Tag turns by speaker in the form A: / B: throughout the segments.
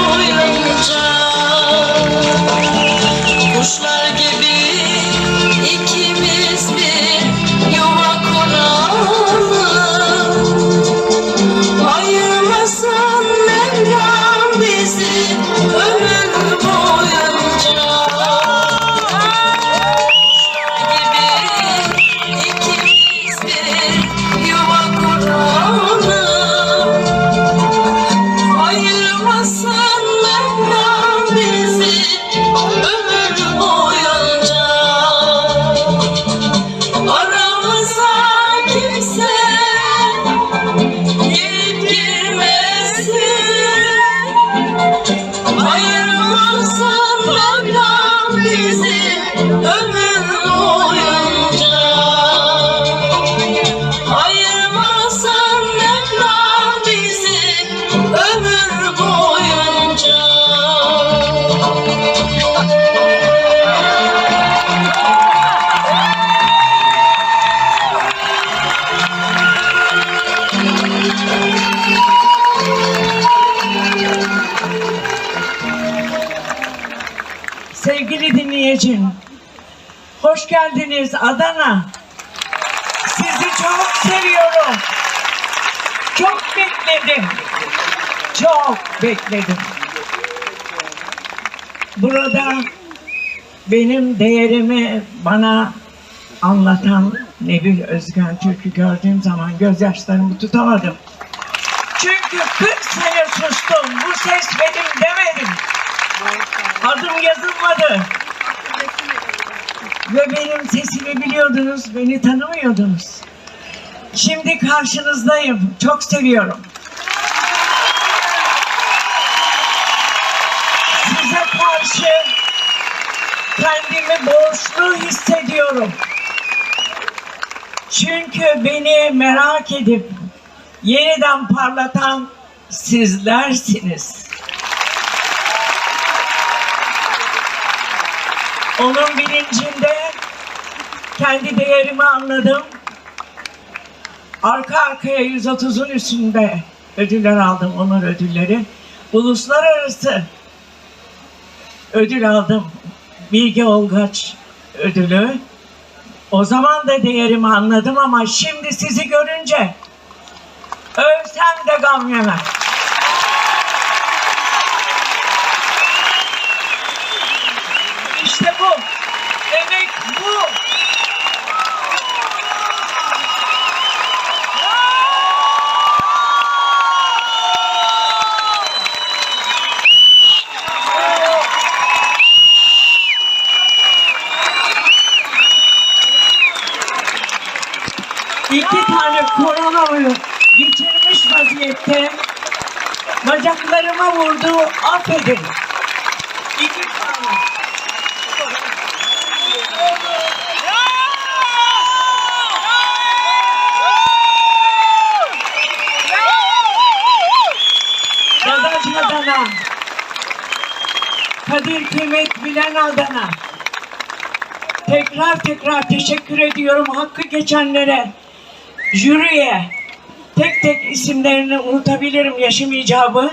A: 我为了我 Dinleyicim, hoş geldiniz Adana. Sizi çok seviyorum. Çok bekledim. Çok bekledim. Burada benim değerimi bana anlatan Nebil Özgen Türk'ü gördüğüm zaman gözyaşlarımı tutamadım. Çünkü 40 sene sustum. Bu ses benim demedim. Adım yazılmadı. Ve benim sesimi biliyordunuz, beni tanımıyordunuz. Şimdi karşınızdayım. Çok seviyorum. Size karşı kendimi borçlu hissediyorum. Çünkü beni merak edip yeniden parlatan sizlersiniz. Onun bilincinde kendi değerimi anladım. Arka arkaya 130'un üstünde ödüller aldım, onur ödülleri. Uluslararası ödül aldım. Bilge Olgaç ödülü. O zaman da değerimi anladım ama şimdi sizi görünce ölsem de gam yemem. İki tane koronavirüs geçirmiş vaziyette bacaklarıma vurdu. Affedin. İki tane. Adana. Kadir kıymet bilen Adana. Tekrar tekrar teşekkür ediyorum hakkı geçenlere, jüriye. Tek tek isimlerini unutabilirim yaşım icabı.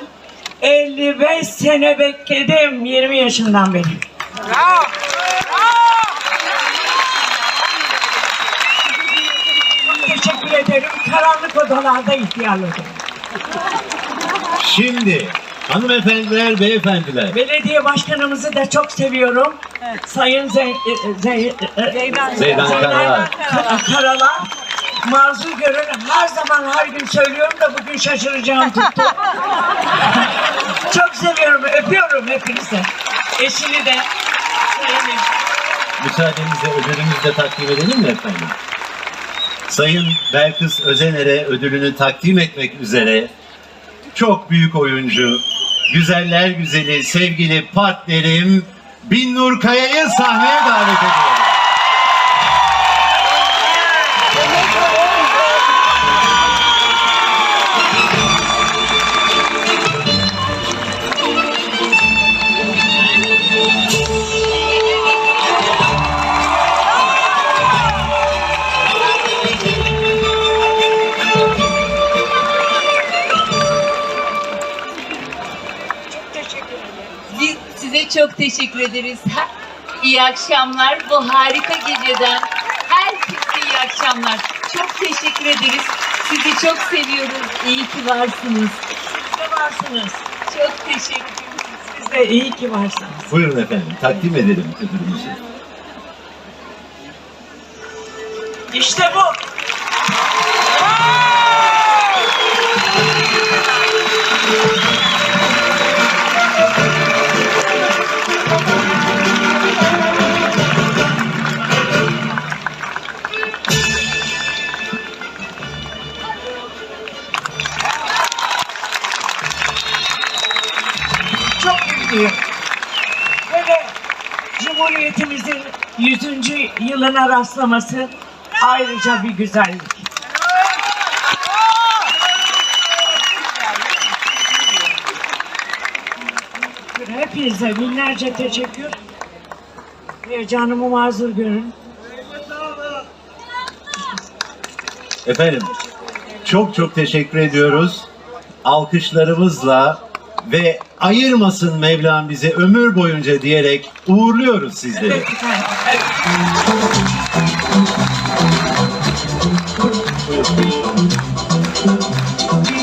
A: 55 sene bekledim 20 yaşından beri. Çok teşekkür ederim. Karanlık odalarda ihtiyarladım.
B: Şimdi hanımefendiler, beyefendiler.
A: Belediye başkanımızı da çok seviyorum. Sayın Zey, Zey, Zeydan,
B: Zeydan Karalar.
A: Ka- Karalar. Mazur görün her zaman her gün söylüyorum da bugün şaşıracağım tuttu. çok seviyorum, öpüyorum hepinizi. Eşini de. Sayın
B: Müsaadenizle ödülümüzü de takdim edelim mi efendim? Sayın Belkıs Özener'e ödülünü takdim etmek üzere çok büyük oyuncu, güzeller güzeli, sevgili partnerim Binnur Kaya'yı sahneye davet ediyorum.
C: Size çok teşekkür ederiz. İyi akşamlar. Bu harika geceden herkese iyi akşamlar. Çok teşekkür ederiz. Sizi çok seviyoruz. İyi ki varsınız.
A: Siz de varsınız.
C: Çok teşekkür
A: Siz de iyi ki varsınız.
B: Buyurun efendim, takdim edelim ödülümüzü.
A: İşte bu. Mutluyum. Böyle Cumhuriyetimizin 100. yılına rastlaması ayrıca bir güzellik. Hepinize binlerce teşekkür. Heyecanımı mazur görün.
B: Efendim, çok çok teşekkür ediyoruz. Alkışlarımızla ve ayırmasın Mevlam bize ömür boyunca diyerek uğurluyoruz sizleri. Buyurun.